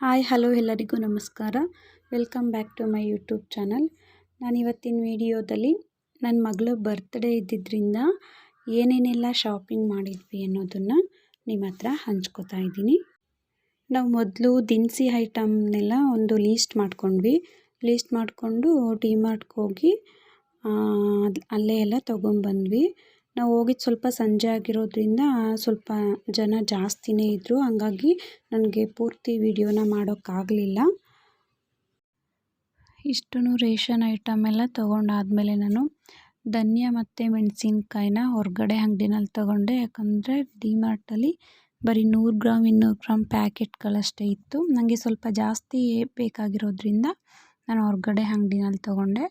Hi, hello ಎಲ್ಲರಿಗೂ ನಮಸ್ಕಾರ. Welcome back to my YouTube channel. ನಾನು ಇವತ್ತಿನ ವಿಡಿಯೋದಲ್ಲಿ ನನ್ನ ಮಗಳ ಬರ್ತ್ಡೇ ಇದ್ದಿದ್ದರಿಂದ ಏನೇನೆಲ್ಲ ಶಾಪಿಂಗ್ ಮಾಡಿದ್ವಿ ಅನ್ನೋದನ್ನು ನಿಮ್ಮ ಹತ್ರ ಹಂಚ್ಕೋತಾ ಇದ್ದೀನಿ. ನಾವು ಮೊದಲು ದಿನಸಿ ಐಟಮ್ನೆಲ್ಲ ಒಂದು ಲೀಸ್ಟ್ ಮಾಡ್ಕೊಂಡ್ವಿ. ಲೀಸ್ಟ್ ಮಾಡಿಕೊಂಡು ಡಿಮಾರ್ಟ್ಗೆ ಹೋಗಿ ಅಲ್ಲೇ ಎಲ್ಲ ತೊಗೊಂಬಂದ್ವಿ. ನಾವು ಹೋಗಿದ್ದು ಸ್ವಲ್ಪ ಸಂಜೆ ಆಗಿರೋದ್ರಿಂದ ಸ್ವಲ್ಪ ಜನ ಜಾಸ್ತಿನೇ ಇದ್ದರು ಹಂಗಾಗಿ ನನಗೆ ಪೂರ್ತಿ ವಿಡಿಯೋನ ಮಾಡೋಕ್ಕಾಗಲಿಲ್ಲ. ಇಷ್ಟು ರೇಷನ್ ಐಟಮ್ ಎಲ್ಲ ತೊಗೊಂಡಾದಮೇಲೆ ನಾನು ಧನ್ಯ ಮತ್ತು ಮೆಣಸಿನ್ಕಾಯಿನ ಹೊರಗಡೆ ಅಂಗಡಿನಲ್ಲಿ ತೊಗೊಂಡೆ. ಯಾಕಂದರೆ ಡಿಮಾರ್ಟಲ್ಲಿ ಬರೀ ನೂರು ಗ್ರಾಮ್ ಇನ್ನೂರು ಗ್ರಾಮ್ ಪ್ಯಾಕೆಟ್ಗಳಷ್ಟೇ ಇತ್ತು. ನನಗೆ ಸ್ವಲ್ಪ ಜಾಸ್ತಿ ಬೇಕಾಗಿರೋದ್ರಿಂದ ನಾನು ಹೊರಗಡೆ ಅಂಗಡಿನಲ್ಲಿ ತೊಗೊಂಡೆ.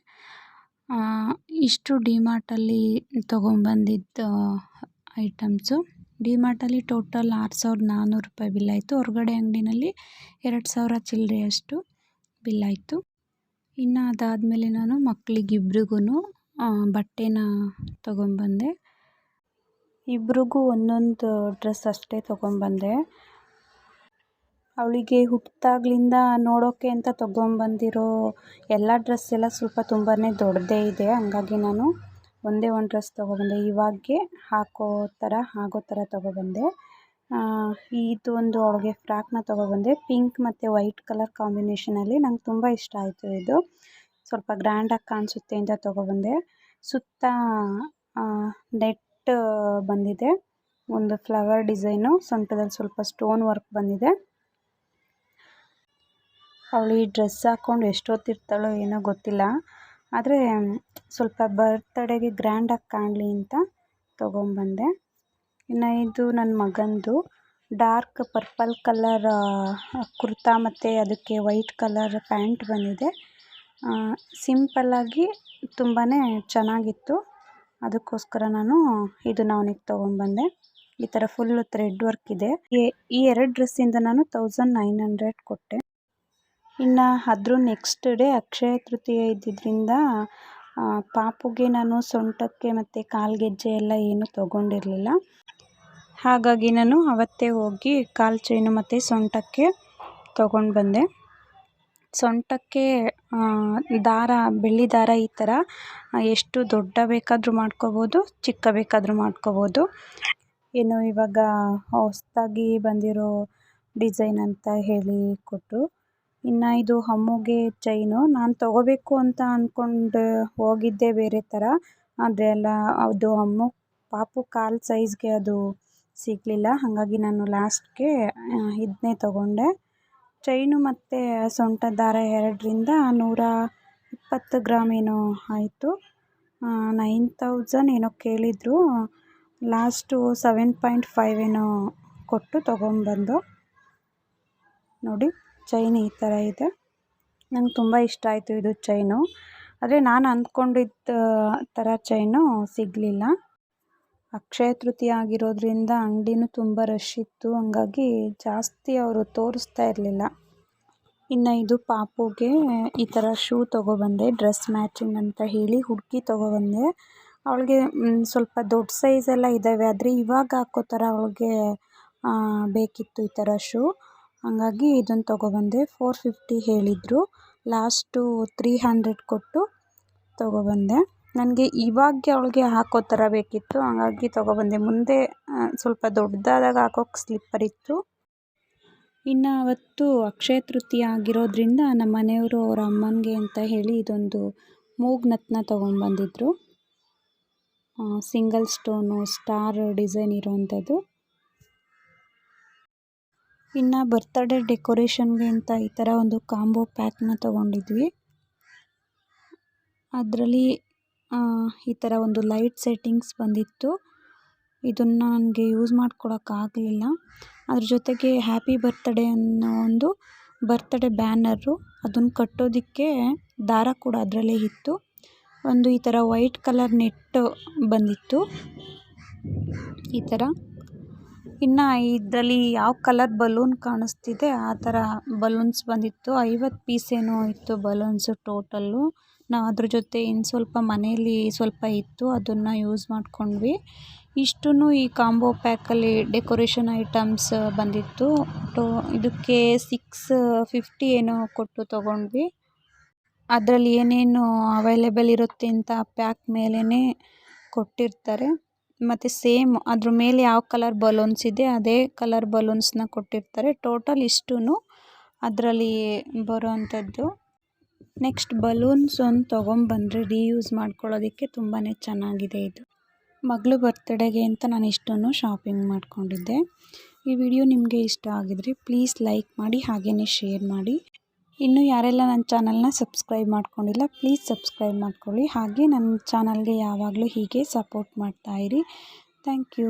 ಇಷ್ಟು ಡಿಮಾರ್ಟಲ್ಲಿ ತೊಗೊಂಬಂದಿದ್ದು ಐಟಮ್ಸು. ಡಿಮಾರ್ಟಲ್ಲಿ ಟೋಟಲ್ ಆರು ಸಾವಿರದ ನಾನ್ನೂರು ರೂಪಾಯಿ ಬಿಲ್ ಆಯಿತು ಹೊರಗಡೆ ಅಂಗಡಿನಲ್ಲಿ ಎರಡು ಸಾವಿರ ಚಿಲ್ಲರೆಯಷ್ಟು ಬಿಲ್ ಆಯಿತು ಇನ್ನು ಅದಾದಮೇಲೆ ನಾನು ಮಕ್ಕಳಿಗಿಬ್ರಿಗೂ ಬಟ್ಟೆನ ತೊಗೊಂಬಂದೆ. ಇಬ್ರಿಗೂ ಒಂದೊಂದು ಡ್ರೆಸ್ ಅಷ್ಟೇ ತೊಗೊಂಬಂದೆ. ಅವಳಿಗೆ ಹುಟ್ಟಿದಾಗ್ಲಿಂದ ನೋಡೋಕ್ಕೆ ಅಂತ ತೊಗೊಂಬಂದಿರೋ ಎಲ್ಲ ಡ್ರೆಸ್ ಎಲ್ಲ ಸ್ವಲ್ಪ ತುಂಬಾ ದೊಡ್ಡದೇ ಇದೆ. ಹಂಗಾಗಿ ನಾನು ಒಂದೇ ಒಂದು ಡ್ರೆಸ್ ತೊಗೊಬಂದೆ. ಇವಾಗೆ ಹಾಕೋ ಥರ, ಆಗೋ ಥರ ತೊಗೊಬಂದೆ. ಇದು ಒಂದು ಅವಳಿಗೆ ಫ್ರಾಕ್ನ ತೊಗೊಬಂದೆ. ಪಿಂಕ್ ಮತ್ತು ವೈಟ್ ಕಲರ್ ಕಾಂಬಿನೇಷನಲ್ಲಿ ನಂಗೆ ತುಂಬ ಇಷ್ಟ ಆಯಿತು ಇದು. ಸ್ವಲ್ಪ ಗ್ರ್ಯಾಂಡಾಗಿ ಕಾಣಿಸುತ್ತೆ ಅಂತ ತೊಗೊಬಂದೆ. ಸುತ್ತ ನೆಟ್ ಬಂದಿದೆ. ಒಂದು ಫ್ಲವರ್ ಡಿಸೈನು, ಸೊಂಟದಲ್ಲಿ ಸ್ವಲ್ಪ ಸ್ಟೋನ್ ವರ್ಕ್ ಬಂದಿದೆ. ಅವಳು ಈ ಡ್ರೆಸ್ ಹಾಕ್ಕೊಂಡು ಎಷ್ಟೊತ್ತಿರ್ತಾಳೋ ಏನೋ ಗೊತ್ತಿಲ್ಲ. ಆದರೆ ಸ್ವಲ್ಪ ಬರ್ತಡೇಗೆ ಗ್ರ್ಯಾಂಡಾಗಿ ಕಾಣಲಿ ಅಂತ ತೊಗೊಂಬಂದೆ ಇನ್ನು ಇದು ನನ್ನ ಮಗನದು ಡಾರ್ಕ್ ಪರ್ಪಲ್ ಕಲರ್ ಕುರ್ತಾ ಮತ್ತು ಅದಕ್ಕೆ ವೈಟ್ ಕಲರ್ ಪ್ಯಾಂಟ್ ಬಂದಿದೆ. ಸಿಂಪಲ್ಲಾಗಿ ತುಂಬಾ ಚೆನ್ನಾಗಿತ್ತು. ಅದಕ್ಕೋಸ್ಕರ ನಾನು ಇದನ್ನು ಅವನಿಗೆ ತೊಗೊಂಬಂದೆ ಈ ಥರ ಫುಲ್ಲು ಥ್ರೆಡ್ ವರ್ಕ್ ಇದೆ. ಈ ಎರಡು ಡ್ರೆಸ್ಸಿಂದ ನಾನು ತೌಸಂಡ್ ನೈನ್ ಹಂಡ್ರೆಡ್ ಕೊಟ್ಟೆ. ಇನ್ನು ಅದ್ರ ನೆಕ್ಸ್ಟ್ ಡೇ ಅಕ್ಷಯ ತೃತೀಯ ಇದ್ದಿದ್ದರಿಂದ ಪಾಪುಗೆ ನಾನು ಸೊಂಟಕ್ಕೆ ಮತ್ತು ಕಾಲ್ಗೆಜ್ಜೆ ಎಲ್ಲ ಏನೂ ತೊಗೊಂಡಿರಲಿಲ್ಲ. ಹಾಗಾಗಿ ನಾನು ಅವತ್ತೇ ಹೋಗಿ ಕಾಲು ಚೈನು ಮತ್ತು ಸೊಂಟಕ್ಕೆ ತೊಗೊಂಡು ಬಂದೆ. ಸೊಂಟಕ್ಕೆ ದಾರ, ಬೆಳ್ಳಿ ದಾರ ಈ ಥರ ಎಷ್ಟು ದೊಡ್ಡ ಬೇಕಾದರೂ ಮಾಡ್ಕೋಬೋದು ಚಿಕ್ಕ ಬೇಕಾದರೂ ಮಾಡ್ಕೋಬೋದು. ಏನು ಇವಾಗ ಹೊಸ್ದಾಗಿ ಬಂದಿರೋ ಡಿಸೈನ್ ಅಂತ ಹೇಳಿ ಕೊಟ್ಟರು ಇನ್ನು ಇದು ಅಮ್ಮುಗೆ ಚೈನು ನಾನು ತೊಗೋಬೇಕು ಅಂತ ಅಂದ್ಕೊಂಡು ಹೋಗಿದ್ದೆ ಬೇರೆ ಥರ ಆದರೆ ಅಲ್ಲ, ಅದು ಅಮ್ಮು ಪಾಪು ಕಾಲು ಸೈಜ್ಗೆ ಅದು ಸಿಗಲಿಲ್ಲ. ಹಾಗಾಗಿ ನಾನು ಲಾಸ್ಟ್ಗೆ ಇದನ್ನೇ ತೊಗೊಂಡೆ. ಚೈನು ಮತ್ತು ಸೊಂಟ ದಾರ ಎರಡರಿಂದ ನೂರ ಇಪ್ಪತ್ತು ಗ್ರಾಮ್ ಏನೋ ಆಯಿತು. ನೈನ್ ತೌಸಂಡ್ ಏನೋ ಕೇಳಿದರು. ಲಾಸ್ಟು ಸೆವೆನ್ ಪಾಯಿಂಟ್ ಫೈವ್ ಏನೋ ಕೊಟ್ಟು ತೊಗೊಂಬಂದು ನೋಡಿ. ಚೈನ್ ಈ ಥರ ಇದೆ. ನಂಗೆ ತುಂಬ ಇಷ್ಟ ಆಯಿತು ಇದು ಚೈನು. ಆದರೆ ನಾನು ಅಂದ್ಕೊಂಡಿದ್ದ, ಥರ ಚೈನು ಸಿಗಲಿಲ್ಲ. ಅಕ್ಷಯ ತೃತೀಯ ಆಗಿರೋದ್ರಿಂದ ಅಂಗಡಿನೂ ತುಂಬ ರಶ್ ಇತ್ತು. ಹಂಗಾಗಿ ಜಾಸ್ತಿ ಅವರು ತೋರಿಸ್ತಾ ಇರಲಿಲ್ಲ. ಇನ್ನು ಇದು ಪಾಪುಗೆ ಈ ಥರ ಶೂ ತೊಗೊಬಂದೆ ಡ್ರೆಸ್ ಮ್ಯಾಚಿಂಗ್ ಅಂತ ಹೇಳಿ ಹುಡುಕಿ ತೊಗೊಬಂದೆ. ಅವಳಿಗೆ ಸ್ವಲ್ಪ ದೊಡ್ಡ ಸೈಜೆಲ್ಲ ಇದ್ದಾವೆ ಆದರೆ ಇವಾಗ ಹಾಕೋ ಥರ ಅವಳಿಗೆ ಬೇಕಿತ್ತು ಈ ಥರ ಶೂ ಹಂಗಾಗಿ ಇದನ್ನು ತೊಗೊಬಂದೆ ಫೋರ್ ಫಿಫ್ಟಿ ಹೇಳಿದರು. ಲಾಸ್ಟು ತ್ರೀ ಹಂಡ್ರೆಡ್ ಕೊಟ್ಟು ತೊಗೊಬಂದೆ. ನನಗೆ ಇವಾಗ ಅವಳಿಗೆ ಹಾಕೋ ಥರ ಬೇಕಿತ್ತು. ಹಾಗಾಗಿ ತೊಗೊಬಂದೆ. ಮುಂದೆ ಸ್ವಲ್ಪ ದೊಡ್ಡದಾದಾಗ ಹಾಕೋಕೆ ಸ್ಲಿಪ್ಪರ್ ಇತ್ತು. ಇನ್ನು ಅವತ್ತು ಅಕ್ಷಯ ತೃತೀಯ ಆಗಿರೋದ್ರಿಂದ ನಮ್ಮ ಮನೆಯವರು ಅವ್ರ ಅಮ್ಮನಿಗೆ ಅಂತ ಹೇಳಿ ಇದೊಂದು ಮೂಗ್ನತ್ನ ತೊಗೊಂಬಂದಿದ್ರು. ಸಿಂಗಲ್ ಸ್ಟೋನು ಸ್ಟಾರ್ ಡಿಸೈನ್ ಇರೋವಂಥದ್ದು ಇನ್ನು ಬರ್ತಡೇ ಡೆಕೋರೇಷನ್ಗೆ ಅಂತ ಈ ಥರ ಒಂದು ಕಾಂಬೋ ಪ್ಯಾಕ್ನ ತಗೊಂಡಿದ್ವಿ. ಅದರಲ್ಲಿ ಈ ಥರ ಒಂದು ಲೈಟ್ ಸೆಟ್ಟಿಂಗ್ಸ್ ಬಂದಿತ್ತು. ಇದನ್ನು ನನಗೆ ಯೂಸ್ ಮಾಡ್ಕೊಳೋಕ್ಕಾಗಲಿಲ್ಲ ಅದ್ರ ಜೊತೆಗೆ ಹ್ಯಾಪಿ ಬರ್ತ್ಡೇ ಅನ್ನೋ ಒಂದು ಬರ್ತ್ಡೇ ಬ್ಯಾನರು ಅದನ್ನು ಕಟ್ಟೋದಕ್ಕೆ ದಾರ ಕೂಡ ಅದರಲ್ಲೇ ಇತ್ತು. ಒಂದು ಈ ಥರ ವೈಟ್ ಕಲರ್ ನೆಟ್ಟು ಬಂದಿತ್ತು. ಈ ಥರ ಇನ್ನು ಇದರಲ್ಲಿ ಯಾವ ಕಲರ್ ಬಲೂನ್ ಕಾಣಿಸ್ತಿದೆ, ಆ ಥರ ಬಲೂನ್ಸ್ ಬಂದಿತ್ತು. ಐವತ್ತು ಪೀಸ್ ಏನೋ ಇತ್ತು ಬಲೂನ್ಸ್ ಟೋಟಲ್ಲು ನಾವು ಅದ್ರ ಜೊತೆ ಇನ್ನು ಸ್ವಲ್ಪ ಮನೇಲಿ ಸ್ವಲ್ಪ ಇತ್ತು, ಅದನ್ನು ಯೂಸ್ ಮಾಡಿಕೊಂಡ್ವಿ. ಇಷ್ಟೂ ಈ ಕಾಂಬೋ ಪ್ಯಾಕಲ್ಲಿ ಡೆಕೋರೇಷನ್ ಐಟಮ್ಸ್ ಬಂದಿತ್ತು. ಟೋ, ಇದಕ್ಕೆ ಸಿಕ್ಸ್ ಫಿಫ್ಟಿ ಏನೋ ಕೊಟ್ಟು ತೊಗೊಂಡ್ವಿ. ಅದರಲ್ಲಿ ಏನೇನು ಅವೈಲೇಬಲ್ ಇರುತ್ತೆ ಅಂತ ಪ್ಯಾಕ್ ಮೇಲೇ ಕೊಟ್ಟಿರ್ತಾರೆ. ಮತ್ತು ಸೇಮ್ ಅದ್ರ ಮೇಲೆ ಯಾವ ಕಲರ್ ಬಲೂನ್ಸ್ ಇದೆ, ಅದೇ ಕಲರ್ ಬಲೂನ್ಸ್ನ ಕೊಟ್ಟಿರ್ತಾರೆ. ಟೋಟಲ್ ಇಷ್ಟೂ ಅದರಲ್ಲಿ ಬರೋ ಅಂಥದ್ದು ನೆಕ್ಸ್ಟ್ ಬಲೂನ್ಸ್ ಒಂದು ತೊಗೊಂಬಂದರೆ ರೀಯೂಸ್ ಮಾಡ್ಕೊಳ್ಳೋದಕ್ಕೆ ತುಂಬಾ ಚೆನ್ನಾಗಿದೆ ಇದು. ಮಗಳು ಬರ್ತ್ಡೇಗೆ ಅಂತ ನಾನು ಇಷ್ಟನ್ನು ಶಾಪಿಂಗ್ ಮಾಡಿಕೊಂಡಿದ್ದೆ. ಈ ವಿಡಿಯೋ ನಿಮಗೆ ಇಷ್ಟ ಆಗಿದರೆ ಪ್ಲೀಸ್ ಲೈಕ್ ಮಾಡಿ ಹಾಗೆಯೇ ಶೇರ್ ಮಾಡಿ. ಇನ್ನು ಯಾರೆಲ್ಲ ನನ್ನ ಚಾನಲ್ನ ಸಬ್ಸ್ಕ್ರೈಬ್ ಮಾಡ್ಕೊಂಡಿಲ್ಲ, ಪ್ಲೀಸ್ ಸಬ್ಸ್ಕ್ರೈಬ್ ಮಾಡ್ಕೊಳ್ಳಿ. ಹಾಗೆ ನನ್ನ ಚಾನಲ್ಗೆ ಯಾವಾಗಲೂ ಹೀಗೆ ಸಪೋರ್ಟ್ ಮಾಡ್ತಾಯಿರಿ ಥ್ಯಾಂಕ್ ಯು.